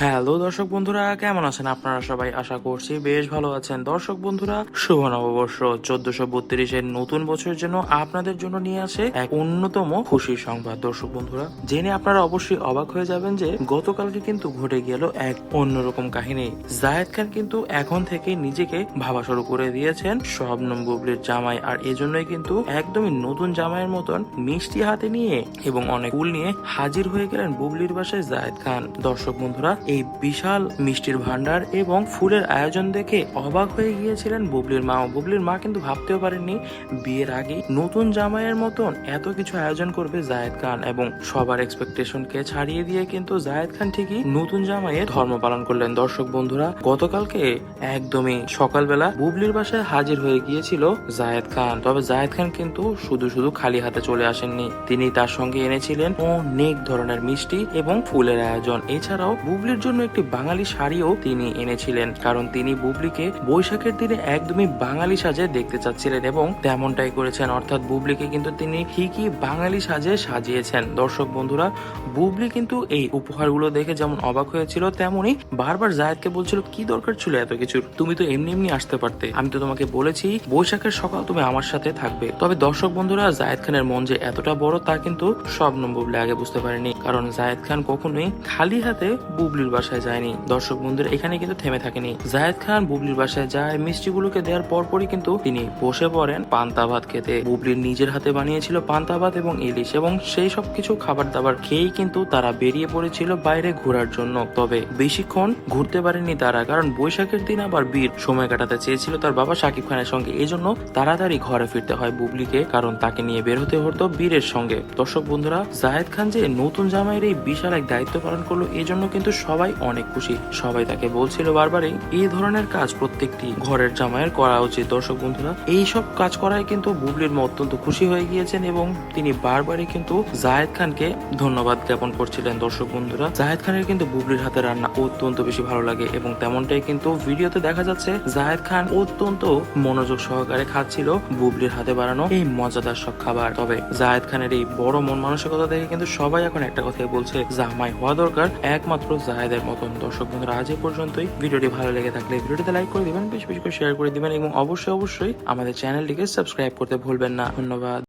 Hello দর্শক বন্ধুরা, কেমন আছেন আপনারা সবাই? আশা করছি বেশ ভালো আছেন। দর্শক বন্ধুরা, শুভ নববর্ষ। চোদ্দশো বত্রিশের নতুন বছরের জন্য আপনাদের জন্য নিয়ে আসে এক অন্যতম খুশির সংবাদ। দর্শক বন্ধুরা, জেনে আপনারা অবশ্যই অবাক হয়ে যাবেন যে গতকালকে কিন্তু ঘটে গেল এক অন্যরকম কাহিনী। জায়েদ খান কিন্তু এখন থেকে নিজেকে ভাবা শুরু করে দিয়েছেন। শবনম বুবলির জামাই, আর এজন্যই কিন্তু একদমই নতুন জামাইয়ের মতন মিষ্টি হাতে নিয়ে এবং অনেক ফুল নিয়ে হাজির হয়ে গেলেন বুবলির বাসায় জায়েদ খান। দর্শক বন্ধুরা এই বিশাল মিষ্টির ভান্ডার এবং ফুলের আয়োজন দেখে অবাক হয়ে গিয়েছিলেন বুবলির মা। বুবলির মা কিন্তু ভাবতেও পারেননি বিয়ের আগে নতুন জামাইয়ের মতন এত কিছু আয়োজন করবে জায়েদ খান এবং সবার এক্সপেকটেশনকে ছাড়িয়ে দিয়ে কিন্তু জায়েদ খান ঠিকই নতুন জামাইয়ের ধর্ম পালন করলেন। দর্শক বন্ধুরা, গতকালকে একদমই সকালবেলা বুবলির বাসায় হাজির হয়ে গিয়েছিল জায়েদ খান। তবে জায়েদ খান কিন্তু শুধু শুধু খালি হাতে চলে আসেননি। তিনি তার সঙ্গে এনেছিলেন অনেক ধরনের মিষ্টি এবং ফুলের আয়োজন। এছাড়াও বুবলির জন্য একটি বাঙালি শাড়িও তিনি এনেছিলেন, কারণ তিনি বুবলিকে বৈশাখের দিনে একদমই বাঙালি সাজে দেখতে চাচ্ছিলেন এবং তেমনটাই করেছেন। অর্থাৎ বুবলিকে কিন্তু তিনি ঠিকই বাঙালি সাজে সাজিয়েছেন। দর্শক বন্ধুরা, বুবলি কিন্তু এই উপহারগুলো দেখে যেমন অবাক হয়েছিল তেমনি বারবার জায়েদকে বলছিল, কি দরকার ছিল এত কিছুর? তুমি তো এমনি এমনি আসতে পারতে। আমি তো তোমাকে বলেছি, বৈশাখের সকাল তুমি আমার সাথে থাকবে। তবে দর্শক বন্ধুরা, জায়েদ খানের মন যে এতটা বড় তা কিন্তু স্বপ্ন বুবলি আগে বুঝতে পারেনি, কারণ জায়েদ খান কখনোই খালি হাতে বুবলির বাসায় যায়নি। দর্শক বন্ধুরা, এখানে কিন্তু থেমে থাকেনি। জায়েদ খান বুবলির বাসায় যায়, মিষ্টিগুলোকে দেওয়ার পরপরই কিন্তু তিনি বসে পড়েন পান্তা ভাত খেতে। বুবলির নিজের হাতে বানিয়েছিল পান্তা ভাত এবং ইলিশ এবং সেই সব কিছু খাবার দাবার খেয়েই কিন্তু তারা বেরিয়ে পড়েছিল বাইরে ঘোরার জন্য। তবে বেশিক্ষণ ঘুরতে পারেনি তারা, কারণ বৈশাখের দিন আবার বীর সময় কাটাতে চেয়েছিল তার বাবা সাকিব খানের সঙ্গে। এই জন্য তাড়াতাড়ি ঘরে ফিরতে হয় বুবলিকে, কারণ তাকে নিয়ে বের হতে হতো বীরের সঙ্গে। দর্শক বন্ধুরা জাহেদ খান যে নতুন জামাইয়ের এই বিশাল এক দায়িত্ব পালন করল এই জন্য কিন্তু সবাই অনেক খুশি। সবাই তাকে বলছিল বারবারই, এই ধরনের কাজ প্রত্যেকটি ঘরের জামাইয়ের করা উচিত। দর্শক বন্ধুরা এই সব কাজ করায় কিন্তু বুবলির মা অত্যন্ত খুশি হয়ে গিয়েছেন এবং তিনি বারবারই কিন্তু জায়েদ খানকে ধন্যবাদ জ্ঞাপন করছিলেন। দর্শক বন্ধুরা, জায়েদ খানের কিন্তু বুবলির হাতে রান্না অত্যন্ত বেশি ভালো লাগে এবং তেমনটাই কিন্তু ভিডিওতে দেখা যাচ্ছে জাহেদ খান অত্যন্ত মনোযোগ সহকারে খাচ্ছিল বুবলির হাতে বানানো এই মজাদার সব খাবার। তবে জায়েদ খানের এই বড় মন মানসিকতা দেখে কিন্তু সবাই এখন একটা কথাই বলছে, জামাই হওয়া দরকার, একমাত্র জায়েদের মতন দর্শক বন্ধুরা, আজ পর্যন্তই। ভিডিওটি ভালো লেগে থাকলে ভিডিওটিতে লাইক করে দিবেন, বেশি বেশি করে শেয়ার করে দিবেন এবং অবশ্যই অবশ্যই আমাদের চ্যানেলটিকে সাবস্ক্রাইব করতে ভুলবেন না। ধন্যবাদ।